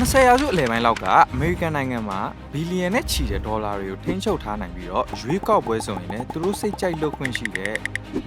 20ရာစုအလယ်ပိုင်းလောက်ကအမေရိကန်နိုင်ငံမှာဘီလီယံနဲ့ချီတဲ့ဒေါ်လာတွေကိုထိန်းချုပ်ထားနိုင်ပြီးတော့ရွေးကောက်ပွဲဆိုရင်လည်းသူတို့စိတ်ကြိုက်လုပ်ခွင့်ရှိတဲ့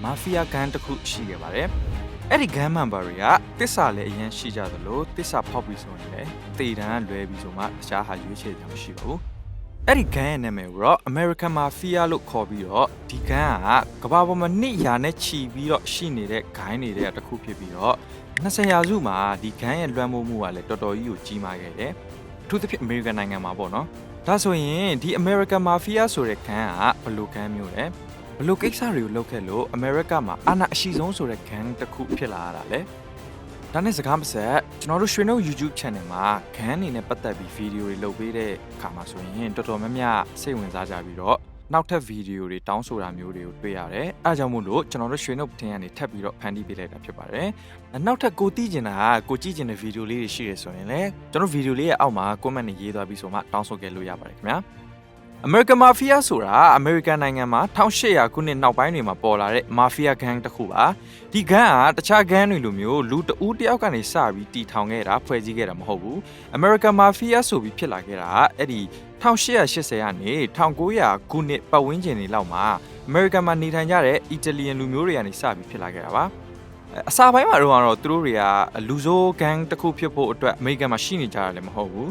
မာဖီးယားဂန်းတစ်ခုရှိခဲ့ပါတယ်။အဲ့ဒီဂန်းမန်ဘာတွေကတစ္ဆာလည်းအရင်ရှိကြသလိုတစ္ဆာဖောက်ပြီးဆိုရင်လည်းတေတန်းလွဲပြီးဆိုမှတခြားဟာရွေးချယ်ကြမရှိဘူး။အဲ့ဒီဂန်းရဲ့နာမည်ကိုတော့ American Mafia လို့ခေါ်ပြီးတော့ဒီဂန်းကကမ္ဘာပေါ်မှာနှစ်ရာနဲ့ချီပြီးတော့ရှိနေတဲ့ဂိုင်းနေတဲ့တစ်ခုဖြစ်ပြီးတော့ 20ရာစုမှာဒီဂန်းရဲ့လွှမ်းမိုးမှုကလည်းတော်တော်ကြီးကိုကြီးမားခဲ့တယ်။အထူးသဖြင့်အမေရိကန်နိုင်ငံမှာပေါ့နော်။ဒါဆိုရင်ဒီ American Mafia ဆိုတဲ့ဂန်းကဘယ်လိုဂန်းမျိုးလဲ။ဘယ်လိုကိစ္စတွေကိုလုပ်ခဲ့လို့ America မှာအာဏာအရှိဆုံးဆိုတဲ့ဂန်းတစ်ခုဖြစ်လာရတာလဲ။ဒါနဲ့စကားမဆက်ကျွန်တော်တို့ရွှေနှုတ် YouTube Channel မှာဂန်းအနေနဲ့ပတ်သက်ပြီးဗီဒီယိုတွေလုပ်ပေးတဲ့အခါမှာဆိုရင်တော်တော်များများစိတ်ဝင်စားကြပြီးတော့ နောက်ထပ်ဗီဒီယိုတွေတောင်းဆိုတာမျိုးတွေကိုတွေ့ရတယ်။အဲအကြောင်းမို့လို့ကျွန်တော်တို့ရွှေနှုတ်တင်ကနေထပ်ပြီးတော့ဖန်တီးပေးလိုက်တာဖြစ်ပါတယ်။နောက်ထပ်ကိုတီးကျင်တာကကိုကြည့်ကျင်တဲ့ဗီဒီယိုလေးတွေရှိရဆိုရင်လည်းကျွန်တော်ဗီဒီယိုလေးရဲ့အောက်မှာ comment နဲ့ရေးသွားပြီးဆိုမှတောင်းဆိုခဲ့လို့ရပါတယ်ခင်ဗျာ American Mafia ဆိုတာ American နိုင်ငံမှာ1800ခုနှစ်နောက်ပိုင်းတွေမှာပေါ်လာတဲ့ Mafia gang တစ်ခုပါဒီ gang ကတခြား gang တွေလိုမျိုးလူတဦးတစ်ယောက်ကနေစပြီးတီထောင်ခဲ့တာဖွဲ့စည်းခဲ့တာမဟုတ်ဘူး American Mafia ဆိုပြီးဖြစ်လာခဲ့တာကအဲ့ဒီ1880ကနေ1900ခုနှစ်ပတ်ဝန်းကျင်တွေလောက်မှာ American မှာနေထိုင်ကြတဲ့ Italian လူမျိုးတွေကနေစပြီးဖြစ်လာခဲ့တာပါအစာပိုင်းမှာတော့ကတော့သူတို့တွေကလူဆိုးဂန်းတစ်ခုဖြစ်ဖို့အတွက်အမေရိကန်မှာရှိနေကြတာလည်းမဟုတ်ဘူး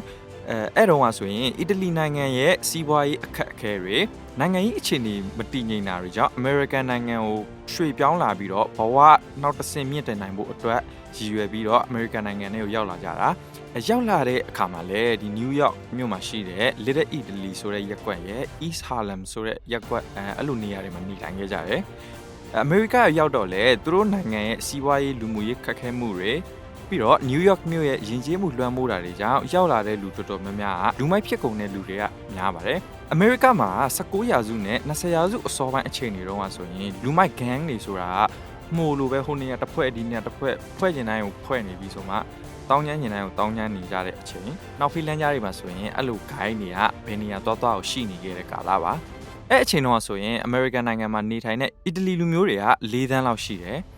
အဲအဲ့တော့ကဆိုရင်အီတလီနိုင်ငံရဲ့စီးပွားရေးအခက်အခဲတွေနိုင်ငံရေးအခြေအနေမတည်ငြိမ်တာတွေကြောင့်အမေရိကန်နိုင်ငံကိုရွှေ့ပြောင်းလာပြီးတော့ဘဝနောက်တစ်ဆင့်မြင့်တင်နိုင်ဖို့အတွက်ရည်ရွယ်ပြီးတော့အမေရိကန်နိုင်ငံထဲကိုရောက်လာကြတာအဲရောက်လာတဲ့အခါမှာလည်းဒီနယူးယောက်မြို့မှာရှိတဲ့ Little Italy ဆိုတဲ့ရပ်ကွက်ရဲ့ East Harlem ဆိုတဲ့ရပ်ကွက်အဲအဲ့လိုနေရာတွေမှာနေထိုင်ခဲ့ကြတယ်အမေရိကရောက်တော့လေသူတို့နိုင်ငံရဲ့စီးပွားရေးလူမှုရေးခက်ခဲမှုတွေ ပြီးတော့နယူးယောက်မြို့ရဲ့ယဉ်ကျေးမှုလွှမ်းမိုးတာတွေကြောင့်ရောက်လာတဲ့လူတော်တော်များများကလူမိုက်ဖြစ်ကုန်တဲ့လူတွေကများပါတယ်။အမေရိကမှာ19ရာစုနဲ့20ရာစုအစောပိုင်းအချိန်တွေတုန်းကဆိုရင်လူမိုက်ဂန်းတွေဆိုတာကမှုလိုပဲဟိုနေရာတစ်ဖွဲ့ဒီနေရာတစ်ဖွဲ့ဖွဲ့ကျင်တိုင်းကိုဖွဲ့နေပြီးဆိုမှတောင်းချမ်းကျင်တိုင်းကိုတောင်းချမ်းနေကြတဲ့အချိန်နောက်ဖီလန်ကြားတွေမှာဆိုရင်အဲ့လိုဂိုင်းတွေကဘယ်နေရာသွားသွားကိုရှိနေခဲ့တဲ့ကာလပါအဲ့အချိန်တော့ဆိုရင်အမေရိကန်နိုင်ငံမှာနေထိုင်တဲ့အီတလီလူမျိုးတွေက၄သန်းလောက်ရှိတယ်။အဲ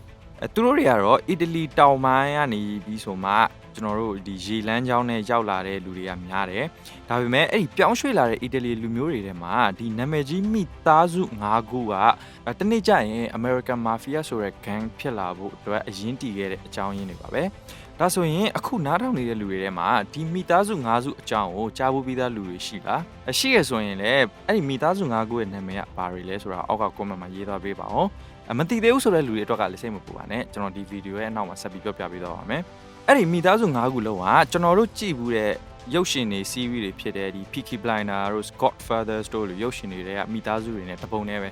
သူတို့တွေကတော့အီတလီတောင်ပိုင်းကနေပြီးဆိုမှကျွန်တော်တို့ဒီရေလမ်းကြောင်းနဲ့ရောက်လာတဲ့လူတွေကများတယ်။ဒါပေမဲ့အဲ့ဒီပြောင်းရွှေ့လာတဲ့အီတလီလူမျိုးတွေထဲမှာဒီနာမည်ကြီးမိသားစု၅ခုကအဲတနေ့ကျရင် American Mafia ဆိုတဲ့ gang ဖြစ်လာဖို့အတွက်အရင်တည်ခဲ့တဲ့အကြောင်းရင်းတွေပါပဲ။ဒါဆိုရင်အခုနားထောင်နေတဲ့လူတွေထဲမှာဒီမိသားစု၅စုအကြောင်းကိုကြားဖို့ပြီးသားလူတွေရှိလားအရှိရဆိုရင်လည်းအဲ့ဒီမိသားစု၅ခုရဲ့နာမည်ကဘာတွေလဲဆိုတာအောက်က comment မှာရေးသွားပေးပါဦးအ မသိသေးဘူးဆိုတဲ့လူတွေအတွက်ကလည်းစိတ်မပူပါနဲ့ကျွန်တော်ဒီဗီဒီယိုရဲ့အနောက်မှာဆက်ပြီးပြောပြပေးသွားပါမယ်အဲ့ဒီမိသားစု၅ခုလုံးကကျွန်တော်တို့ကြည့်ဘူးတဲ့ရုပ်ရှင်တွေ series တွေဖြစ်တဲ့ဒီ Peaky Blinders တို့ Godfathers တို့လိုရုပ်ရှင်တွေကမိသားစုတွေနဲ့တပုံနဲ့ပဲ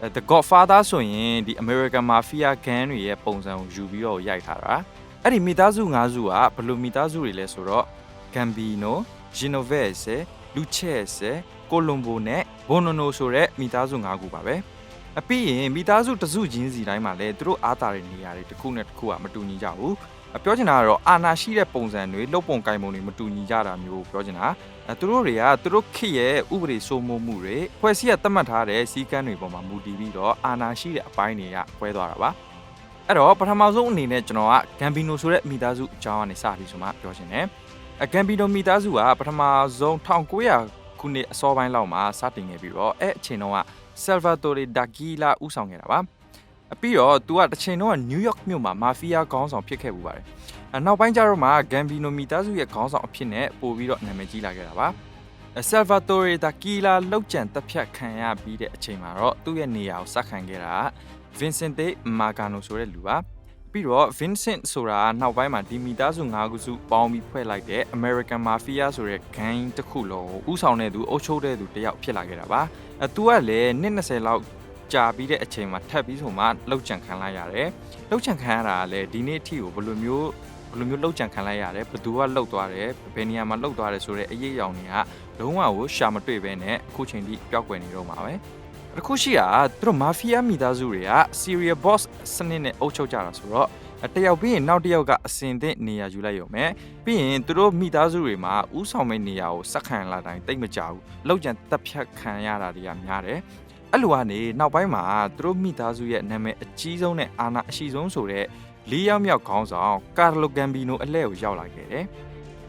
အဲ The Godfather ဆိုရင်ဒီ American Mafia gang တွေရဲ့ပုံစံကိုယူပြီးတော့ရိုက်ထားတာအဲ့ဒီမိသားစု၅စုကဘယ်လိုမိသားစုတွေလဲဆိုတော့ Gambino, Genovese, Lucchese, Colombo နဲ့ Bonono ဆိုတဲ့မိသားစု၅ခုပါပဲ အပြီးရင်မိသားစုတစ်စုချင်းစီတိုင်းမှာလည်းသူတို့အားတာတဲ့နေရာတွေတစ်ခုနဲ့တစ်ခုကမတူညီကြဘူးအပြောချင်တာကတော့အာနာရှိတဲ့ပုံစံတွေလုပ်ပုံကိုင်ပုံတွေမတူညီကြတာမျိုးပြောချင်တာအဲသူတို့တွေကသူတို့ခေတ်ရဲ့ဥပဒေစိုးမိုးမှုတွေဖွဲ့စည်းရသတ်မှတ်ထားတဲ့စီကံတွေပေါ်မှာမူတည်ပြီးတော့အာနာရှိတဲ့အပိုင်းတွေကကွဲသွားတာပါအဲ့တော့ပထမဆုံးအနေနဲ့ကျွန်တော်ကဂမ်ဘီနိုဆိုတဲ့မိသားစုအကြောင်းကနေစပြီးဆိုမှပြောချင်တယ်အဂမ်ဘီနိုမိသားစုကပထမဆုံး1900ခုနှစ်အစောပိုင်းလောက်မှာစတင်ခဲ့ပြီးတော့အဲ့အချိန်တုန်းက Salvatore Dagila ဥဆောင်ခဲ့တာပါအပြီးတော့သူကတစ်ချိန်တော့နယူးယောက်မြို့မှာမာဖီးယားခေါင်းဆောင်ဖြစ်ခဲ့ပူပါတယ်အနောက်ပိုင်းကျတော့မှဂမ်ဘီနိုမိသားစုရဲ့ခေါင်းဆောင်အဖြစ်နဲ့ပို့ပြီးတော့နာမည်ကြီးလာခဲ့တာပါဆယ်ဗာတိုရီဒါကီလာလောက်ကျန်တပ်ဖြတ်ခံရပြီးတဲ့အချိန်မှာတော့သူ့ရဲ့နေရာကိုစခံခဲ့တာဗင်စင်တေမာဂါနိုဆိုတဲ့လူပါ ပြီးတော့ Vincent ဆိုတာနောက်ပိုင်းမှာဒီမိသားစု၅ခုစုပေါင်းပြီးဖွဲ့လိုက်တဲ့ American Mafia ဆိုတဲ့ gang တစ်ခုလုံးကိုဥဆောင်တဲ့သူအုပ်ချုပ်တဲ့သူတစ်ယောက်ဖြစ်လာခဲ့တာပါအဲသူကလည်းနှစ်20လောက်ကြာပြီးတဲ့အချိန်မှာထပ်ပြီးဆိုမှလှုပ်ကြံခံလိုက်ရတယ်လှုပ်ကြံခံရတာကလည်းဒီနေ့အထိကိုဘယ်လိုမျိုးဘယ်လိုမျိုးလှုပ်ကြံခံလိုက်ရတယ်ဘယ်သူကလှုပ်သွားတယ်ဘယ်နေရာမှာလှုပ်သွားတယ်ဆိုတဲ့အရေးအယောင်တွေကလုံးဝကိုရှာမတွေ့ပဲနဲ့အခုချိန်ထိပျောက်ကွယ်နေတော့မှာပဲ တစ်ခုရှိတာသူတို့မာဖီးယားမိသားစုတွေက serial boss စနစ်နဲ့အုပ်ချုပ်ကြတာဆိုတော့တယောက်ပြီးရင်နောက်တစ်ယောက်ကအစင်သင့်နေရာယူလိုက်ရုံပဲပြီးရင်သူတို့မိသားစုတွေမှာဥဆောင်မဲ့နေရာကိုစက်ခံလာတိုင်းတိတ်မကြဘူးလောက်ကျန်တက်ဖြတ်ခံရတာတွေကများတယ်အဲ့လိုကနေနောက်ပိုင်းမှာသူတို့မိသားစုရဲ့နာမည်အကြီးဆုံးနဲ့အာဏာအရှိဆုံးဆိုတဲ့လေးယောက်မြောက်ခေါင်းဆောင်ကာလိုဂမ်ဘီနိုအလဲကိုရောက်လာခဲ့တယ်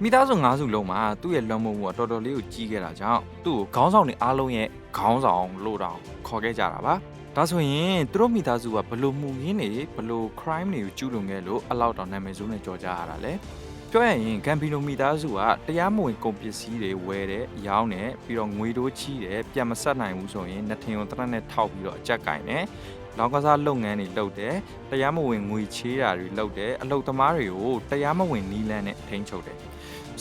မိသားစု၅စုလုံးမှာသူ့ရဲ့လွန်မှုကတော်တော်လေးကိုကြီးခဲ့တာကြောင့်သူ့ကိုခေါင်းဆောင်တွေအားလုံးရဲ့ခေါင်းဆောင်လို့တောင်ခေါ်ခဲ့ကြတာပါဒါဆိုရင်သူတို့မိသားစုကဘလို့မှုရင်းတွေဘလို့ crime တွေကိုကျူးလွန်ခဲ့လို့အလောက်တောင်နာမည်ဆိုးနဲ့ကြော်ကြရတာလဲပြောရရင်ဂမ်ဘီနိုမိသားစုကတရားမဝင်ကုန်ပစ္စည်းတွေဝယ်တယ်ရောင်းတယ်ပြီးတော့ငွေတိုးချီးတယ်ပြန်မဆက်နိုင်ဘူးဆိုရင်နှစ်ထင်ုံတရက်နဲ့ထောက်ပြီးတော့အကြက်ကင်တယ်လောင်ကစားလုပ်ငန်းတွေလုပ်တယ်တရားမဝင်ငွေချေးတာတွေလုပ်တယ်အလုပ်သမားတွေကိုတရားမဝင်နီးလန်းနဲ့ထိန်းချုပ်တယ်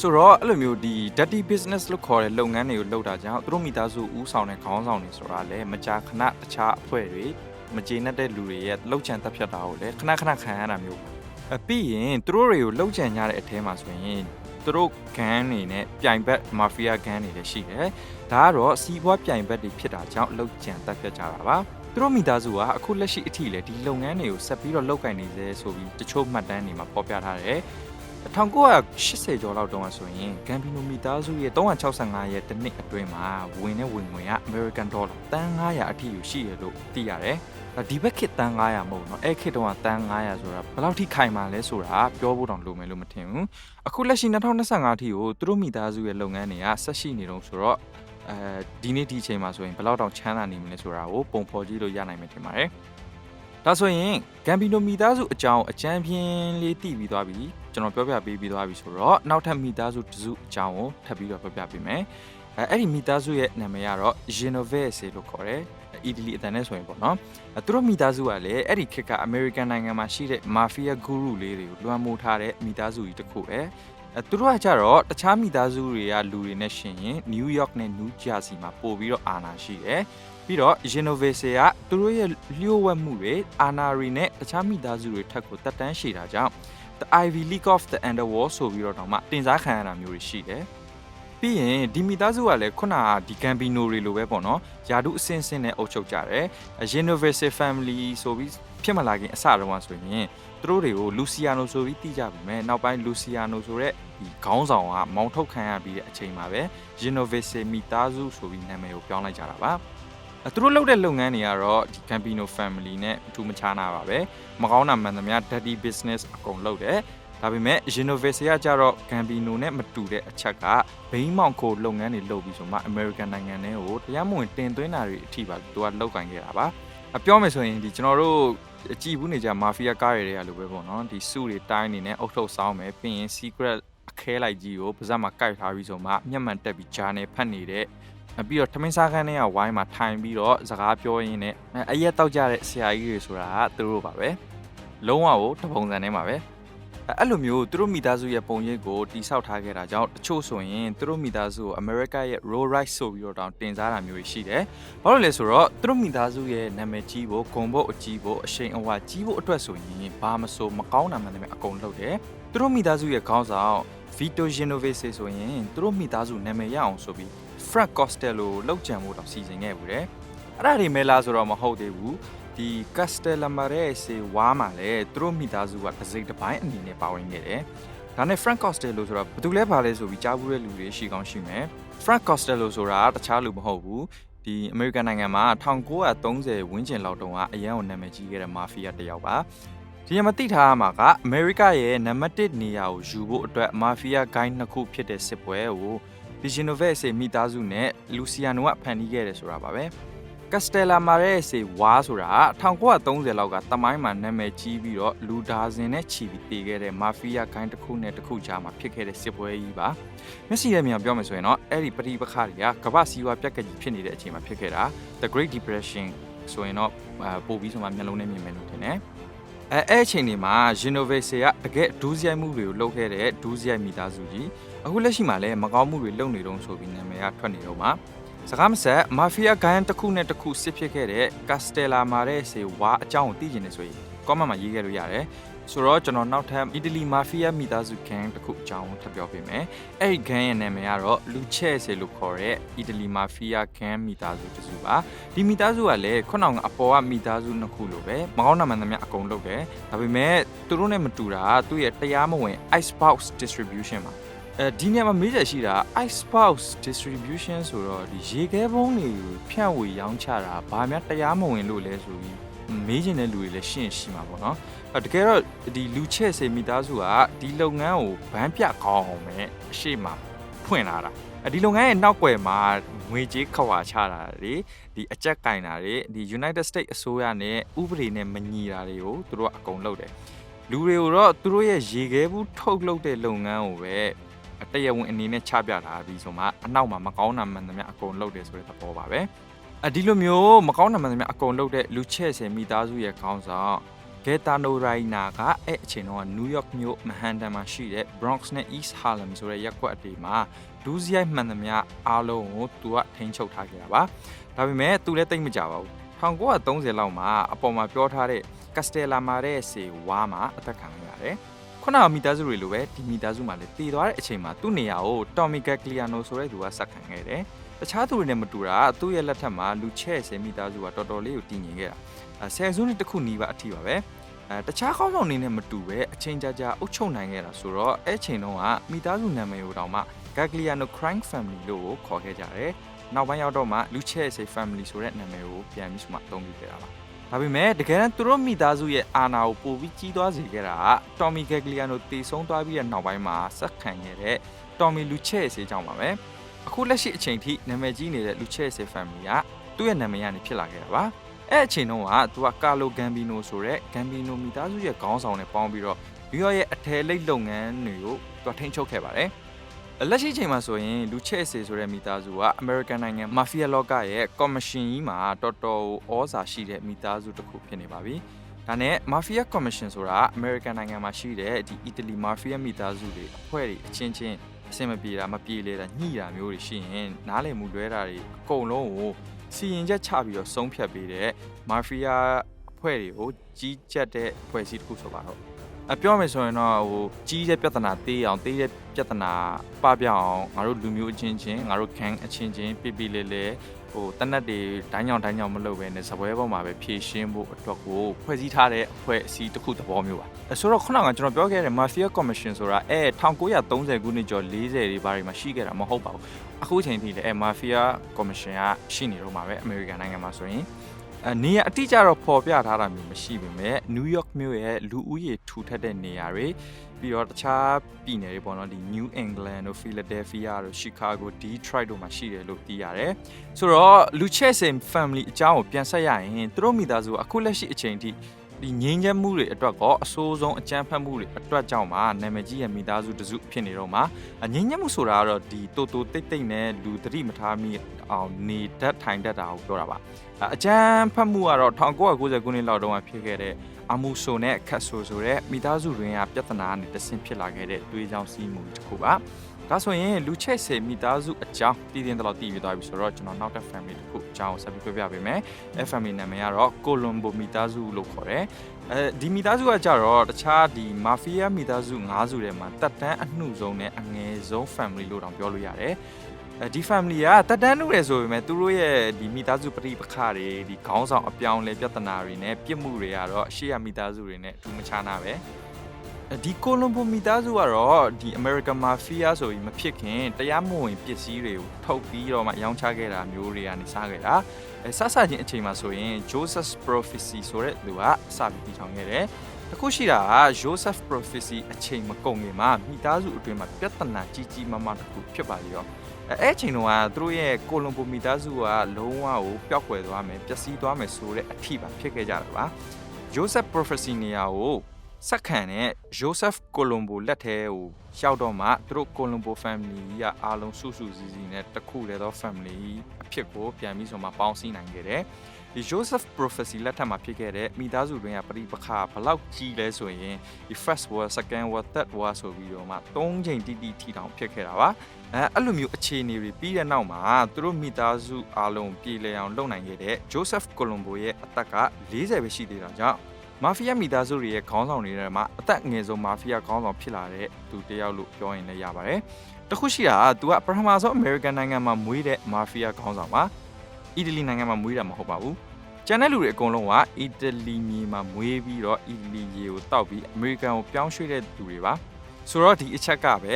ဆိုတော့အဲ့လိုမျိုးဒီ dirty business လို့ခေါ်တဲ့လုပ်ငန်းတွေကိုလုပ်တာကြောင့်သူတို့မိသားစုဦးဆောင်တဲ့ခေါင်းဆောင်တွေဆိုတာလည်းမကြာခဏတခြားအဖွဲ့တွေမကျေနပ်တဲ့လူတွေရဲ့လှုပ်ချန်တက်ဖြတ်တာကိုလည်းခဏခဏခံရတာမျိုးပါအပြီးရင်သူတို့တွေကိုလှုပ်ချန်ကြတဲ့အထဲမှာဆိုရင်သူတို့ဂန်းတွေနဲ့ပြိုင်ဘက်မာဖီးယားဂန်းတွေလည်းရှိတယ်ဒါကတော့စီးပွားပြိုင်ဘက်တွေဖြစ်တာကြောင့်လှုပ်ချန်တက်ဖြတ်ကြတာပါသူတို့မိသားစုကအခုလက်ရှိအထိလည်းဒီလုပ်ငန်းတွေကိုဆက်ပြီးတော့လုပ်ကင်နေသေးဆိုပြီးတချို့မှတ်တမ်းတွေမှာဖော်ပြထားတယ် 1980ကျော်လောက်တုန်းကဆိုရင်ဂမ်ဘီနိုမီသားစုရဲ့365ရက်တစ်နှစ်အတွင်းမှာဝင်တဲ့ဝင်ငွေက American Dollar တန်း900အထိကိုရှိရလို့သိရတယ်။ဒီဘက်ခေတ်တန်း900မဟုတ်နော်။အဲ့ခေတ်တုန်းကတန်း900ဆိုတာဘယ်လောက်ထိခိုင်မာလဲဆိုတာပြောဖို့တောင်လိုမယ်လို့မထင်ဘူး။အခုလက်ရှိ2025အထိကိုသူတို့မိသားစုရဲ့လုပ်ငန်းတွေကဆက်ရှိနေတော့ဆိုတော့အဲဒီနေ့ဒီအချိန်မှာဆိုရင်ဘယ်လောက်တောင်ချမ်းသာနေမလဲဆိုတာကိုပုံဖော်ကြည့်လို့ရနိုင်မယ်ထင်ပါတယ်။ ဒါဆိုရင်ဂမ်ဘီနိုမိသားစုအကြောင်းအကြမ်းဖျင်းလေးသိပြီးသွားပြီကျွန်တော်ပြောပြပေးပြီးသွားပြီဆိုတော့နောက်ထပ်မိသားစုတစ်စုအကြောင်းကိုထပ်ပြီးတော့ပြောပြပေးမယ်အဲအဲ့ဒီမိသားစုရဲ့နာမည်ကတော့ Genovese လို့ခေါ်တယ်အီတလီအတန်နဲ့ဆိုရင်ပေါ့နော်အဲသူတို့မိသားစုကလည်းအဲ့ဒီခေတ်ကအမေရိကန်နိုင်ငံမှာရှိတဲ့မာဖီးယားဂူရုလေးတွေကိုလွှမ်းမိုးထားတဲ့မိသားစုကြီးတစ်ခုပဲအဲသူတို့ကကြတော့တခြားမိသားစုတွေကလူတွေနဲ့ရှင်ရင်နယူးယောက်နဲ့နယူးဂျာစီမှာပို့ပြီးတော့အာဏာရှိတယ် ပြီးတော့ Genovese ကသူတို့ရဲ့လျှို့ဝှက်မှုတွေအာနာရီနဲ့တခြားမိသားစုတွေထက်ကိုတက်တန်းရှိတာကြောင့် The Ivy League of the Underworld ဆိုပြီးတော့တော့မှတင်စားခံရတာမျိုးတွေရှိတယ်။ပြီးရင်ဒီမိသားစုကလည်းခုနကဒီ Gambino တွေလိုပဲပေါ့နော်။ယာဒုအစင်စင်နဲ့အုပ်ချုပ်ကြတယ်။ Universal Family ဆိုပြီးဖြစ်မလာခင်အစတုန်းကဆိုရင်သူတို့တွေကို Luciano ဆိုပြီးသိကြပြီမဲ့နောက်ပိုင်း Luciano ဆိုတဲ့ဒီခေါင်းဆောင်ကမောင်းထုတ်ခံရပြီးတဲ့အချိန်မှာပဲ Universal မိသားစုဆိုပြီးနာမည်ကိုပြောင်းလိုက်ကြတာပါ။အဲ သူတို့လုပ်တဲ့လုပ်ငန်းတွေကတော့ဒီ Gambino Family နဲ့အထူးမခြားနာပါပဲမကောင်းတာမှန်သမျှ dirty business အကုန်လုပ်တယ်ဒါပေမဲ့ Genovese ကကြတော့ Gambino နဲ့မတူတဲ့အချက်ကဘိန်းမောင်ခိုလုပ်ငန်းတွေလုပ်ပြီးဆိုမှ American နိုင်ငံထဲကိုတရားမဝင်တင်သွင်းတာတွေအထိပါသူကလောက်ကင်ခဲ့တာပါအပြောမယ်ဆိုရင်ဒီကျွန်တော်တို့အကြည့်ဘူးနေကြမာဖီးယားကားတွေတွေကလိုပဲပေါ့နော်ဒီစုတွေတိုင်းနေနဲ့အုတ်ထုတ်ဆောင်းမယ်ပြီးရင် secret အခဲလိုက်ကြီးကိုပါဇက်မှာကိုက်ထားပြီးဆိုမှမျက်မှန်တက်ပြီးဂျာနယ်ဖတ်နေတဲ့ ပြီးတော့ထမင်းစားခန်းထဲကဝိုင်းမှာထိုင်ပြီးတော့စကားပြောရင်းနဲ့အရက်တောက်ကြတဲ့ဆရာကြီးတွေဆိုတာကသူတို့ပါပဲလုံးဝကိုတပုံစံထဲမှာပဲအဲ့လိုမျိုးသူတို့မိသားစုရဲ့ပုံရိပ်ကိုတိဆောက်ထားခဲ့တာကြောင့်တချို့ဆိုရင်သူတို့မိသားစုကို America ရဲ့ Roll Right ဆိုပြီးတော့တောင်တင်စားတာမျိုးရှိတယ်။ဘာလို့လဲဆိုတော့သူတို့မိသားစုရဲ့နာမည်ကြီးဖို့ဂုံဘုတ်အကြီးဖို့အရှိန်အဝါကြီးဖို့အတွက်ဆိုရင်ဘာမဆိုမကောင်းတာမှန်တယ်အကုန်လုပ်တယ်။သူတို့မိသားစုရဲ့ခေါင်းဆောင် Vito Genovese ဆိုရင်သူတို့မိသားစုနာမည်ရအောင်ဆိုပြီး Frank Costello လောက်ကြံဖို့တော့စီစဉ်ခဲ့ဘူးတယ်။အဲ့ဒါတွေမဲလားဆိုတော့မဟုတ်သေးဘူး။ဒီ Castellamare ဝါမှာလည်းသူတို့မိသားစုကတစ်စိတ်တစ်ပိုင်းအနေနဲ့ပါဝင်ခဲ့တယ်။ဒါနဲ့ Frank Costello ဆိုတာဘယ်သူလဲပါလဲဆိုပြီးကြားဘူးတဲ့လူတွေရှိကောင်းရှိမယ်။ Frank Costello ဆိုတာတခြားလူမဟုတ်ဘူး။ဒီအမေရိကန်နိုင်ငံမှာ1930ဝန်းကျင်လောက်တုန်းကအရန်ကိုနာမည်ကြီးခဲ့တဲ့မာဖီးယားတစ်ယောက်ပါ။ဒီမှာသိထားရမှာကအမေရိကရဲ့နံပါတ်1နေရာကိုယူဖို့အတွက်မာဖီးယားဂိုင်းနှစ်ခုဖြစ်တဲ့စစ်ပွဲကို ဒီဂျီနိုဗက်စေမိသားစုနဲ့လူစီယာနိုကဖန်တီးခဲ့တယ်ဆိုတာပါပဲကက်စတယ်လာမာရဲ့စေဝါဆိုတာ1930လောက်ကတမိုင်းမှာနာမည်ကြီးပြီးတော့လူဒါဇင်နဲ့ချီပြီးတည်ခဲ့တဲ့မာဖီးယားဂိုင်းတစ်ခုနဲ့တစ်ခုကြားမှာဖြစ်ခဲ့တဲ့စစ်ပွဲကြီးပါမျက်စိရဲ့မြန်ပြောမယ်ဆိုရင်တော့အဲ့ဒီပဋိပက္ခတွေကကမ္ဘာစီးပွားပြက်ကကြီးဖြစ်နေတဲ့အချိန်မှာဖြစ်ခဲ့တာ The Great Depression ဆိုရင်တော့ပို့ပြီးဆိုမှမျက်လုံးနဲ့မြင်မယ်လို့ထင်တယ်အဲအဲ့အချိန်ဒီမှာ Genovese ကတကယ်ဒူးစရိုက်မှုတွေကိုလုပ်ခဲ့တဲ့ဒူးစရိုက်မိသားစုကြီး အခုလက်ရှိမှာလည်းမကောင်းမှုတွေလုပ်နေတုံးဆိုပြီးနာမည်ကထွက်နေတော့မှာစကားမဆက်မာဖီးယားဂိုင်းတစ်ခုနဲ့တစ်ခုစစ်ဖြစ်ခဲ့တဲ့ကတ်စတယ်လာမာတဲ့စေဝါအကြောင်းကိုသိကျင်နေဆိုရင်ကောမန့်မှာရေးခဲ့လို့ရတယ်ဆိုတော့ကျွန်တော်နောက်ထပ်အီတလီမာဖီးယားမိသားစုဂန်းတစ်ခုအကြောင်းထပ်ပြောပေးမယ်အဲ့ဒီဂန်းရဲ့နာမည်ကတော့လူချဲစေလို့ခေါ်တဲ့အီတလီမာဖီးယားဂန်းမိသားစုတစ်စုပါဒီမိသားစုကလည်းခုနကအပေါ်ကမိသားစုနှစ်ခုလိုပဲမကောင်းတာမှန်သမျှအကုန်လုပ်တယ်ဒါပေမဲ့သူတို့နဲ့မတူတာသူ့ရဲ့တရားမဝင် icebox distribution ပါ အဲဒီနေရာမှာမေးချက်ရှိတာ Icebox distribution ဆိုတော့ဒီရေခဲပုံးတွေကိုဖြန့်ဝေရောင်းချတာဘာများတရားမဝင်လို့လဲဆိုပြီးမေးချင်တဲ့လူတွေလည်းရှင်းရှိမှာပေါ့နော်အဲ့တကယ်တော့ဒီလူချဲ့စေမိသားစုကဒီလုပ်ငန်းကိုဗန်းပြကောင်းအောင်ပဲအရှိမဖွင့်လာတာအဲ့ဒီလုပ်ငန်းရဲ့နောက်ွယ်မှာငွေကြေးခွာချတာတွေဒီအကြက်ကင်တာတွေဒီ United States အစိုးရနဲ့ဥပဒေနဲ့မညီတာတွေကိုသူတို့ကအကုန်လုပ်တယ်လူတွေကိုတော့သူတို့ရဲ့ရေခဲဘူးထုတ်လုပ်တဲ့လုပ်ငန်းကိုပဲ တရားဝင်အနေနဲ့ချပြတာပြီးဆိုမှအနောက်မှာမကောင်းတာမှန်သမျှအကုန်လုပ်တယ်ဆိုတဲ့သဘောပါပဲအဒီလိုမျိုးမကောင်းတာမှန်သမျှအကုန်လုပ်တဲ့လူချဲ့စေမိသားစုရဲ့ခေါင်းဆောင်ဂေတာနိုရိုင်နာကအဲ့အချိန်တော့နယူးယောက်မြို့မဟန်တန်မှာရှိတဲ့ Bronx နဲ့ East Harlem ဆိုတဲ့ရပ်ကွက်အတွေမှာဒူးစရိုက်မှန်သမျှအားလုံးကိုသူကထိန်းချုပ်ထားခဲ့တာပါဒါပေမဲ့သူလည်းတိတ်မကြပါဘူး1930လောက်မှာအပေါ်မှာပြောထားတဲ့ Castella မာတဲ့စေဝါမှာအသက်ခံရတယ် ခုနကမိသားစုတွေလိုပဲဒီမိသားစုမှာလည်းတည်သွားတဲ့အချိန်မှာသူ့နေရာကို Tommy Gagliano ဆိုတဲ့သူကဆက်ခံခဲ့တယ်တခြားသူတွေနဲ့မတူတာသူ့ရဲ့လက်ထက်မှာလူချဲ့စေမိသားစုကတော်တော်လေးကိုတည်ငြိမ်ခဲ့တာအဲဆယ်စုနှစ်တစ်ခုနီးပါအထိပါပဲအဲတခြားခေါင်းဆောင်တွေနဲ့မတူပဲအချိန်ကြာကြာအုပ်ချုပ်နိုင်ခဲ့တာဆိုတော့အဲ့ချိန်တုန်းကမိသားစုနာမည်ကိုတောင်မှ Gagliano Crime Family လို့ခေါ်ခဲ့ကြတယ်နောက်ပိုင်းရောက်တော့မှလူချဲ့စေ Family ဆိုတဲ့နာမည်ကိုပြန်ပြီးဆိုမှအသုံးပြုခဲ့တာပါ ဒါပေမဲ့တကယ်တမ်းသူတို့မိသားစုရဲ့အာဏာကိုပိုပြီးကြီးသွားစေခဲ့တာက Tommy Gagliano တည်ဆုံးသွားပြီးတဲ့နောက်ပိုင်းမှာဆက်ခံခဲ့တဲ့ Tommy Lucchese ကြောင့်ပါပဲအခုလက်ရှိအချိန်ထိနာမည်ကြီးနေတဲ့ Lucchese Family ကသူ့ရဲ့နာမည်ကနေဖြစ်လာခဲ့တာပါအဲ့အချိန်တုန်းကသူကကာလိုဂမ်ဘီနိုဆိုတဲ့ဂမ်ဘီနိုမိသားစုရဲ့ခေါင်းဆောင်နဲ့ပေါင်းပြီးတော့နယူးယောက်ရဲ့အထယ်လိပ်လုပ်ငန်းတွေကိုသူထိန်းချုပ်ခဲ့ပါတယ်။ လက်ရှိချိန်မှာဆိုရင်လူချဲ့စေဆိုတဲ့မိသားစုကအမေရိကန်နိုင်ငံမာဖီးယားလောကရဲ့ကော်မရှင်ကြီးမှာတော်တော်ဩဇာရှိတဲ့မိသားစုတစ်ခုဖြစ်နေပါပြီ။ဒါနဲ့မာဖီးယားကော်မရှင်ဆိုတာအမေရိကန်နိုင်ငံမှာရှိတဲ့ဒီအီတလီမာဖီးယားမိသားစုတွေအဖွဲ့တွေအချင်းချင်းအဆင်မပြေတာမပြေလေတာညှိတာမျိုးတွေရှိရင်နားလည်မှုလွဲတာတွေအကုန်လုံးကိုစီရင်ချက်ချပြီးတော့ဆုံးဖြတ်ပေးတဲ့မာဖီးယားအဖွဲ့တွေကိုကြီးကြပ်တဲ့အဖွဲ့အစည်းတစ်ခုဆိုပါတော့ အပြောမယ်ဆိုရင်တော့ဟိုကြီးတဲ့ပြဿနာသေးအောင်သေးတဲ့ပြဿနာပပြအောင်ငါတို့လူမျိုးအချင်းချင်းငါတို့ gang အချင်းချင်းပြပြလဲလဲဟိုတနက်တွေတိုင်းကြောင်တိုင်းကြောင်မလုပ်ဘဲနဲ့စပွဲပေါ်မှာပဲဖြည့်ရှင်းဖို့အတွက်ကိုဖွဲ့စည်းထားတဲ့အဖွဲ့အစည်းတစ်ခုသဘောမျိုးပါအဲဆိုတော့ခုနကကျွန်တော်ပြောခဲ့တဲ့ Mafia Commission ဆိုတာအဲ1930ခုနှစ်ကျော်40တွေဘာတွေမှာရှိခဲ့တာမဟုတ်ပါဘူးအခုချိန်ထိလည်းအဲ Mafia Commission ကရှိနေတော့မှာပဲအမေရိကန်နိုင်ငံမှာဆိုရင်အဲ နေရအတိအကျတော့ပေါ်ပြထားတာမျိုးမရှိပေမဲ့နယူးယောက်မြို့ရဲ့လူဦးရေထူထပ်တဲ့နေရာတွေပြီးတော့တခြားပြည်နယ်တွေပေါ့နော်ဒီ New England တို့ Philadelphia တို့ Chicago Detroit တို့မှာရှိတယ်လို့သိရတယ်ဆိုတော့ Lucchese family အကြောင်းကိုပြန်ဆက်ရရင်သူတို့မိသားစုအခုလက်ရှိအချိန်ထိဒီငင်းချက်မှုတွေအတွက်ကောအဆိုးဆုံးအကြမ်းဖက်မှုတွေအတွက်ကြောင့်မှနာမည်ကြီးရဲ့မိသားစုတစုဖြစ်နေတော့မှငင်းချက်မှုဆိုတာကတော့ဒီတိုတိုတိတ်တိတ်နဲ့လူသတိမထားမိအောင်နေတတ်ထိုင်တတ်တာကိုပြောတာပါ အကြမ်းဖက်မှုကတော့1990ခုနှစ်လောက်တုန်းကဖြစ်ခဲ့တဲ့အမှုဆိုနဲ့အခက်ဆိုဆိုတဲ့မိသားစုတွင်ကပြဿနာနဲ့တဆင့်ဖြစ်လာခဲ့တဲ့တွေးကြောင်းစီးမှုတစ်ခုပါဒါဆိုရင်လူချိတ်စေမိသားစုအကြောင်းတည်တင်တော့တည်ပြီးသွားပြီဆိုတော့ကျွန်တော်နောက်တဲ့ family တစ်ခုအကြောင်းကိုဆက်ပြီးပြောပြပေးမယ်အဲ family နာမည်ကတော့ Colombo မိသားစုလို့ခေါ်တယ်အဲဒီမိသားစုကကြတော့တခြားဒီ mafia မိသားစု၅စုထဲမှာတက်တန်းအနှုဆုံးနဲ့အငယ်ဆုံး family လို့တောင်ပြောလို့ရတယ် အဲဒီ family ကတက်တန်းလို့ရဆိုပေမဲ့သူတို့ရဲ့ဒီမိသားစုပရိပခတွေဒီခေါင်းဆောင်အပြောင်းလဲပြဿနာတွေနဲ့ပြစ်မှုတွေကတော့အရှိရမိသားစုတွေနဲ့အထူးမခြားနာပဲဒီကိုလံဘိုမိသားစုကတော့ဒီ American Mafia ဆိုပြီးမဖြစ်ခင်တရားမဝင်ပစ္စည်းတွေကိုထုတ်ပြီးတော့မှရောင်းချခဲ့တာမျိုးတွေကနေစားခဲ့တာအဲစစချင်းအချိန်မှာဆိုရင် Joseph Prophecy ဆိုတဲ့သူကစပြီးတည်ထောင်ခဲ့တယ် တခုရှိတာက Joseph Prophecy အချိန်မကုန်ခင်မှာမိသားစုအတွင်းမှာပြဿနာကြီးကြီးမားမားတစ်ခုဖြစ်ပါလေရောအဲအဲ့ချိန်တုန်းကသူတို့ရဲ့ကိုလံဘိုမိသားစုကလုံးဝကိုပျောက်ကွယ်သွားမယ်ပျက်စီးသွားမယ်ဆိုတဲ့အထိပါဖြစ်ခဲ့ကြတာပါ Joseph Prophecy နေရာကိုစက္ခံတဲ့ Joseph Colombo လက်ထဲကိုရောက်တော့မှသူတို့ Colombo family ကအားလုံးစုစုစည်းစည်းနဲ့တခုတည်းသော family အဖြစ်ကိုပြန်ပြီးဆိုမှပေါင်းစည်းနိုင်ခဲ့တယ်။ ဒီ Joseph Prophecy လက်ထက်မှာဖြစ်ခဲ့တဲ့မိသားစုတွင်ကပရိပခဘလောက်ကြီးလဲဆိုရင်ဒီ first war second war third war ဆိုပြီးတော့မှ၃ချိန်တိတိထီထောင်ဖြစ်ခဲ့တာပါ။အဲအဲ့လိုမျိုးအခြေအနေတွေပြီးတဲ့နောက်မှာသူတို့မိသားစုအားလုံးပြည်လည်အောင်လုပ်နိုင်ခဲ့တဲ့ Joseph Colombo ရဲ့အသက်က40ပဲရှိသေးတာကြောင့်မာဖီးယားမိသားစုတွေရဲ့ခေါင်းဆောင်တွေထဲမှာအသက်ငယ်ဆုံးမာဖီးယားခေါင်းဆောင်ဖြစ်လာတဲ့သူတယောက်လို့ပြောရင်လည်းရပါတယ်။တခုရှိတာကသူကပထမဆုံးအမေရိကန်နိုင်ငံမှာမွေးတဲ့မာဖီးယားခေါင်းဆောင်ပါ။အီတလီနိုင်ငံမှာမွေးတာမဟုတ်ပါဘူး။ ကျန်တဲ့လူတွေအကုန်လုံးကအီတလီမြေမှာမွေးပြီးတော့အီတလီရေကိုတောက်ပြီးအမေရိကန်ကိုပြောင်းရွှေ့တဲ့သူတွေပါ။ဆိုတော့ဒီအချက်ကပဲ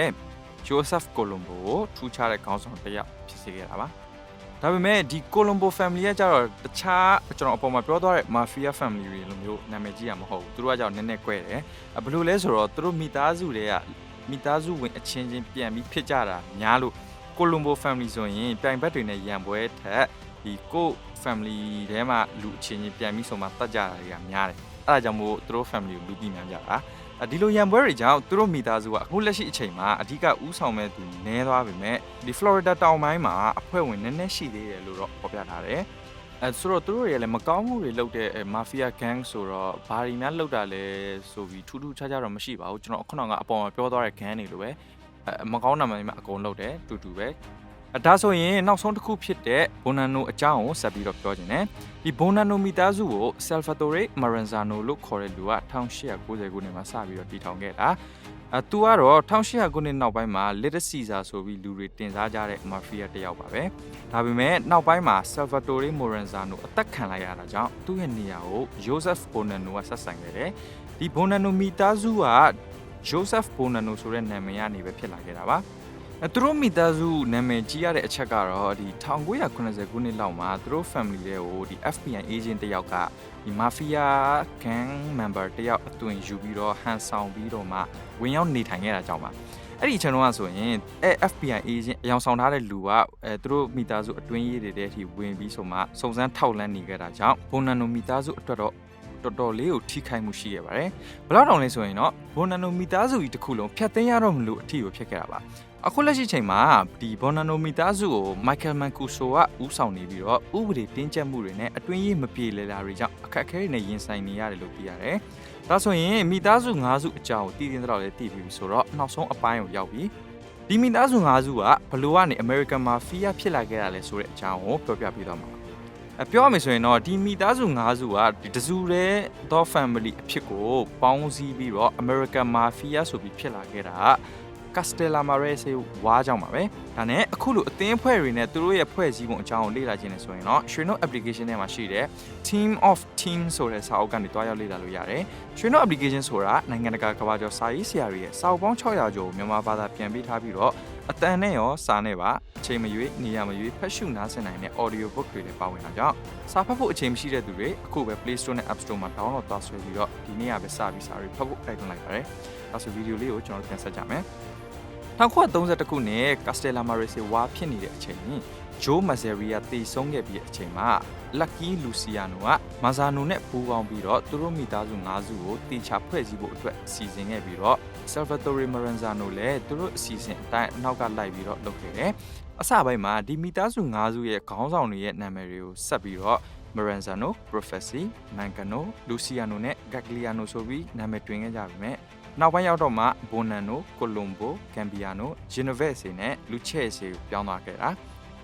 ဂျိုးဆက်ကိုလွန်ဘိုကိုထူးခြားတဲ့ခေါင်းဆောင်တစ်ယောက်ဖြစ်စေခဲ့တာပါ။ဒါပေမဲ့ဒီ Colombo family ကကြတော့တခြားကျွန်တော်အပေါ်မှာပြောသွားတဲ့ mafia family တွေလိုမျိုးနာမည်ကြီးရမဟုတ်ဘူးသူတို့ကကြောင့်နည်းနည်း꿰တယ်အဘယ်လိုလဲဆိုတော့သူတို့မိသားစုတွေကမိသားစုဝင်အချင်းချင်းပြန်ပြီးဖြစ်ကြတာများလို့ Colombo family ဆိုရင်ပြိုင်ဘက်တွေနဲ့ရန်ပွဲထက် ဒီကို family ထဲမှာလူအချင်းချင်းပြန်ပြီးဆိုမှတတ်ကြတာတွေကများတယ်အဲ့ဒါကြောင့်မို့သူတို့ family ကိုလူပြီးများကြတာအဒီလိုရန်ပွဲတွေကြောင့်သူတို့မိသားစုကအခုလက်ရှိအချိန်မှာအဓိကဥဆောင်မဲ့သူနည်းသွားပြီမဲ့ဒီ Florida တောင်ပိုင်းမှာအဖွဲ့ဝင်နည်းနည်းရှိသေးတယ်လို့တော့ဖော်ပြထားတယ်အဲဆိုတော့သူတို့တွေလည်းမကောင်းမှုတွေလုပ်တဲ့ mafia gang ဆိုတော့ဘာတွေများလုပ်တာလဲဆိုပြီးထူးထူးခြားခြားတော့မရှိပါဘူးကျွန်တော်ခုနကအပေါ်မှာပြောသွားတဲ့ gang တွေလိုပဲအဲမကောင်းတာမှအကုန်လုပ်တယ်တူတူပဲအဲ ဒါဆိုရင်နောက်ဆုံးတစ်ခုဖြစ်တဲ့ဘွန်နန်နိုအကြောင်းကိုဆက်ပြီးတော့ပြောခြင်းတယ်ဒီဘွန်နန်နိုမိသားစုကို Salvatore Maranzano လို့ခေါ်တဲ့လူက1890ခုနှစ်မှာစပြီးတော့တည်ထောင်ခဲ့တာအဲသူကတော့1800ခုနှစ်နောက်ပိုင်းမှာ Little Caesar ဆိုပြီးလူတွေတင်စားကြတဲ့ mafia တစ်ယောက်ပါပဲဒါပေမဲ့နောက်ပိုင်းမှာ Salvatore Maranzano အသက်ခံလိုက်ရတာကြောင့်သူ့ရဲ့နေရာကို Joseph Bonanno ကဆက်ဆိုင်ခဲ့တယ်ဒီ Bonanno မိသားစုက Joseph Bonanno ဆိုတဲ့နာမည်ကနေပဲဖြစ်လာခဲ့တာပါအဲ သူတို့မိသားစုနာမည်ကြီးရတဲ့အချက်ကတော့ဒီ1980ခုနှစ်လောက်မှာသူတို့ family တွေကိုဒီ FBI agent တယောက်ကဒီ mafia gang member တယောက်အသွင်ယူပြီးတော့ဟန်ဆောင်ပြီးတော့မှဝင်ရောက်နေထိုင်ခဲ့တာကြောင့်ပါအဲ့ဒီအချိန်တုန်းကဆိုရင်အဲ FBI agent အယောင်ဆောင်ထားတဲ့လူကအဲသူတို့မိသားစုအတွင်းရေးတွေတဲ့အထိဝင်ပြီးဆိုမှစုံစမ်းထောက်လှမ်းနေခဲ့တာကြောင့်ဘွန်နန်နိုမိသားစုအတွက်တော့တော်တော်လေးကိုထိခိုက်မှုရှိခဲ့ပါတယ်။ဘယ်တော့တောင်လဲဆိုရင်တော့ဘွန်နန်နိုမိသားစုကြီးတစ်ခုလုံးဖျက်သိမ်းရတော့မလို့အထီကိုဖြစ်ခဲ့တာပါ။ အခုလက်ရှိချိန်မှာဒီဘွန်နန်နိုမိသားစုကိုမိုက်ကယ်မန်ကူဆိုကဦးဆောင်နေပြီးတော့ဥပဒေတင်းကျပ်မှုတွေနဲ့အတွင်းရေးမပြေလည်တာတွေကြောင့်အခက်အခဲတွေနဲ့ရင်ဆိုင်နေရတယ်လို့သိရတယ်။ဒါဆိုရင်မိသားစု၅စုအကြောင်းကိုတည်တင်တော့လဲတည်ပြီးဆိုတော့နောက်ဆုံးအပိုင်းကိုရောက်ပြီ။ဒီမိသားစု၅စုကဘလို့ကနေ American Mafia ဖြစ်လာခဲ့တာလဲဆိုတဲ့အကြောင်းကိုပြောပြပေးတော့မှာအပြောရမယ်ဆိုရင်တော့ဒီမိသားစု၅စုကဒီတစုတည်းသော family အဖြစ်ကိုပေါင်းစည်းပြီးတော့ American Mafia ဆိုပြီးဖြစ်လာခဲ့တာ Castella Marese ဝါးကြောင့်ပါပဲဒါနဲ့အခုလိုအသင်းဖွဲ့တွေနဲ့သူတို့ရဲ့ဖွဲ့စည်းပုံအကြောင်းကိုလေ့လာခြင်းနဲ့ဆိုရင်တော့ရွှေနှုတ် application ထဲမှာရှိတဲ့ Team of Team ဆိုတဲ့စာအုပ်ကနေတွားရောက်လေ့လာလို့ရတယ်ရွှေနှုတ် application ဆိုတာနိုင်ငံတကာကမ္ဘာကျော်စာရေးဆရာတွေရဲ့စာအုပ်ပေါင်း600ကျော်ကိုမြန်မာဘာသာပြန်ပေးထားပြီးတော့ အတန်နဲ့ရောစာနဲ့ပါအချိန်မရွေးနေရာမရွေးဖတ်ရှုနားဆင်နိုင်တဲ့ audio book တွေလည်းပါဝင်တာကြောင့်စာဖတ်ဖို့အချိန်မရှိတဲ့သူတွေအခုပဲ Play Store နဲ့ App Store မှာ download သွားဆွဲပြီးတော့ဒီနေ့ကပဲစပြီးစာတွေဖတ်ဖို့တိုက်တွန်းလိုက်ပါတယ်ဒါဆိုဗီဒီယိုလေးကိုကျွန်တော်တို့ပြန်ဆက်ကြမယ် 1932ခုနှစ် Castella Marese ဝါဖြစ်နေတဲ့အချိန်ဂျိုးမဇယ်ရီယာတည်ဆုံးခဲ့ပြီးအချိန်မှာလက်ကီလူစီယာနိုကမာဇာနိုနဲ့ပူးပေါင်းပြီးတော့သူတို့မိသားစု၅စုကိုတေချာဖွဲ့စည်းဖို့အတွက်စီစဉ်ခဲ့ပြီးတော့ Salvatore Maranzano လည်းသူတို့အစီအစဉ်အတိုင်းအနောက်ကလိုက်ပြီးတော့လုပ်ခဲ့တယ်။အစပိုင်းမှာဒီမိသားစု၅စုရဲ့ခေါင်းဆောင်တွေရဲ့နာမည်တွေကိုဆက်ပြီးတော့ Maranzano, Professi, Mancano, Luciano နဲ့ Gagliano ဆိုပြီးနာမည်တွင်ခဲ့ကြပြီမဲ့ နောက်ပိုင်းရောက်တော့မှ Bonanno, Colombo, Cambiano, Genovese နဲ့ Lucchese ကိုပြောင်းသွားခဲ့တာ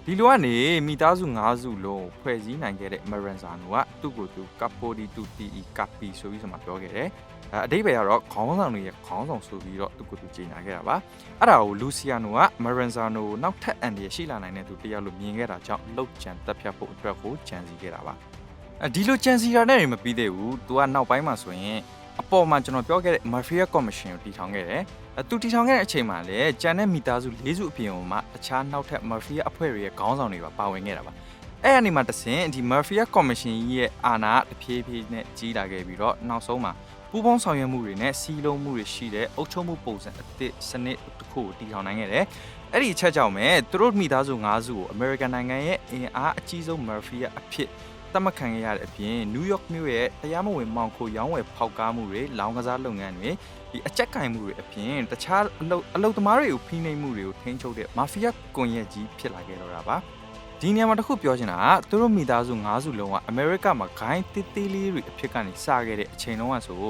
ဒီလိုကနေမိသားစု၅စုလုံးဖွဲ့စည်းနိုင်ခဲ့တဲ့ Maranzano ကသူ့ကိုယ်သူ Capo di tutti i capi ဆိုပြီးဆိုမှပြောခဲ့တယ်အဲအတိတ်ပဲကတော့ခေါင်းဆောင်တွေရဲ့ခေါင်းဆောင်ဆိုပြီးတော့သူကိုယ်သူကြေညာခဲ့တာပါအဲ့ဒါကို Luciano က Maranzano ကိုနောက်ထပ်အန်ဒီရရှိလာနိုင်တဲ့သူတယောက်လို့မြင်ခဲ့တာကြောင့်လောက်ချန်တက်ဖြတ်ဖို့အတွက်ကိုကြံစည်ခဲ့တာပါအဲဒီလိုကြံစည်တာနဲ့မပြီးသေးဘူးသူကနောက်ပိုင်းမှာဆိုရင် အပေါ်မှာကျွန်တော်ပြောခဲ့တဲ့ Mafia Commission ကိုတည်ထောင်ခဲ့တယ်။သူတည်ထောင်ခဲ့တဲ့အချိန်မှာလည်းကျန်တဲ့မိသားစု၄စုအပြင်မှာအခြားနောက်ထပ် Mafia အဖွဲ့တွေရဲ့ခေါင်းဆောင်တွေပါပါဝင်ခဲ့တာပါ။အဲ့အနေမှာတဆင်ဒီ Mafia Commission ကြီးရဲ့အာဏာတဖြည်းဖြည်းနဲ့ကြီးလာခဲ့ပြီးတော့နောက်ဆုံးမှာပူးပေါင်းဆောင်ရွက်မှုတွေနဲ့စီးလုံးမှုတွေရှိတဲ့အုပ်ချုပ်မှုပုံစံအသစ်စနစ်တစ်ခုကိုတည်ထောင်နိုင်ခဲ့တယ်။အဲ့ဒီအချက်ကြောင့်ပဲသူတို့မိသားစု၅စုကို American နိုင်ငံရဲ့အင်အားအကြီးဆုံး Mafia အဖြစ် တတ်မှတ်ခံရတဲ့အပြင်နယူးယောက်မြို့ရဲ့တရားမဝင်မောင်ခိုရောင်းဝယ်ဖောက်ကားမှုတွေလောင်ကစားလုပ်ငန်းတွေဒီအကြက်ကင်မှုတွေအပြင်တခြားအလုပ်အလုပ်သမားတွေကိုဖိနှိပ်မှုတွေကိုထိန်းချုပ်တဲ့မာဖီးယားကွန်ရက်ကြီးဖြစ်လာခဲ့တော့တာပါဒီနေရာမှာတစ်ခုပြောချင်တာကသူတို့မိသားစု၅စုလုံးကအမေရိကမှာဂိုင်းတေးသေးလေးတွေအဖြစ်ကနေစခဲ့တဲ့အချိန်လုံးကဆို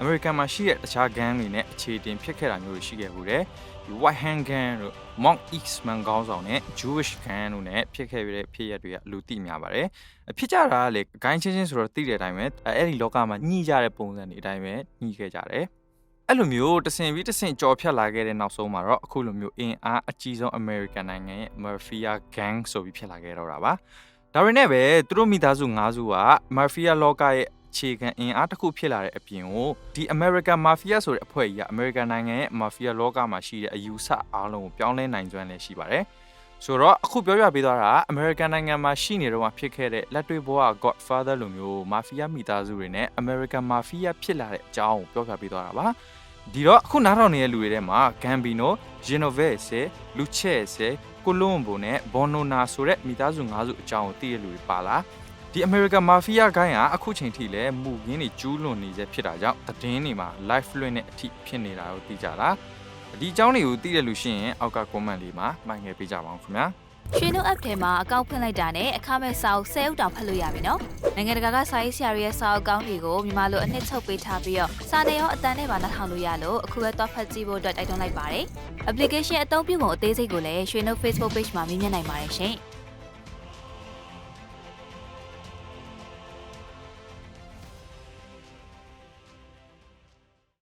အမေရိကန်မှာရှိတဲ့တခြားဂန်းတွေနဲ့အခြေတင်ဖြစ်ခဲ့တာမျိုးတွေရှိခဲ့ဘူးတယ်ဒီ White Hand Gang တို့ Monk X-Men ခေါင်းဆောင်နဲ့ Jewish Gang တို့နဲ့ဖြစ်ခဲ့တဲ့ဖြစ်ရပ်တွေကလူသိများပါတယ်ဖြစ်ကြတာကလေဂိုင်းချင်းချင်းဆိုတော့သိတဲ့အတိုင်းပဲအဲ့ဒီလောကမှာညှိကြတဲ့ပုံစံတွေအတိုင်းပဲညှိခဲ့ကြတယ်အဲ့လိုမျိုးတဆင်ပြီးတဆင်ကြော်ဖြတ်လာခဲ့တဲ့နောက်ဆုံးမှာတော့အခုလိုမျိုးအင်အားအကြီးဆုံး American နိုင်ငံရဲ့ Mafia Gang ဆိုပြီးဖြစ်လာခဲ့တော့တာပါဒါတွေနဲ့ပဲသူတို့မိသားစု၅စုက Mafia လောကရဲ့ အခြေခံအင်အားတစ်ခုဖြစ်လာတဲ့အပြင်ကိုဒီ American Mafia ဆိုတဲ့အဖွဲ့ကြီးက American နိုင်ငံရဲ့ Mafia လောကမှာရှိတဲ့အယူဆအားလုံးကိုပြောင်းလဲနိုင်စွမ်းလည်းရှိပါတယ်။ဆိုတော့အခုပြောပြပေးသွားတာအမေရိကန်နိုင်ငံမှာရှိနေတော့မှဖြစ်ခဲ့တဲ့လက်တွေ့ဘဝ Godfather လိုမျိုးမာဖီးယားမိသားစုတွေနဲ့ American Mafia ဖြစ်လာတဲ့အကြောင်းကိုပြောပြပေးသွားတာပါဒီတော့အခုနားထောင်နေတဲ့လူတွေထဲမှာ Gambino, Genovese, Lucchese, Colombo နဲ့ Bonona ဆိုတဲ့မိသားစု၅စုအကြောင်းကိုသိရတဲ့လူတွေပါလား ဒီ American Mafia ဂိုင်းကအခုချိန်ထိလည်းမူရင်းတွေကျူးလွန်နေစေဖြစ်တာကြောင့်သတင်းတွေမှာ live လွှင့်တဲ့အထိဖြစ်နေတာကိုသိကြလားဒီအကြောင်းတွေကိုသိတဲ့လူရှိရင်အောက်က comment လေးမှာမှန်ငယ်ပေးကြပါအောင်ခင်ဗျာရွှေနှုတ် app ထဲမှာအကောင့်ဖွင့်လိုက်တာနဲ့အခမဲ့စာအုပ်10အုပ်တောင်ဖတ်လို့ရပြီနော်နိုင်ငံတကာကစာရေးဆရာတွေရဲ့စာအုပ်ကောင်းတွေကိုမြန်မာလိုအနှစ်ချုပ်ပေးထားပြီးတော့စာနယ်ရောအတန်နဲ့ပါနှာထောင်လို့ရလို့အခုပဲတော့ဖတ်ကြည့်ဖို့အတွက်တိုက်တွန်းလိုက်ပါတယ် application အသုံးပြုပုံအသေးစိတ်ကိုလည်းရွှေနှုတ် Facebook page မှာမြင်မြင်နိုင်ပါတယ်ရှင်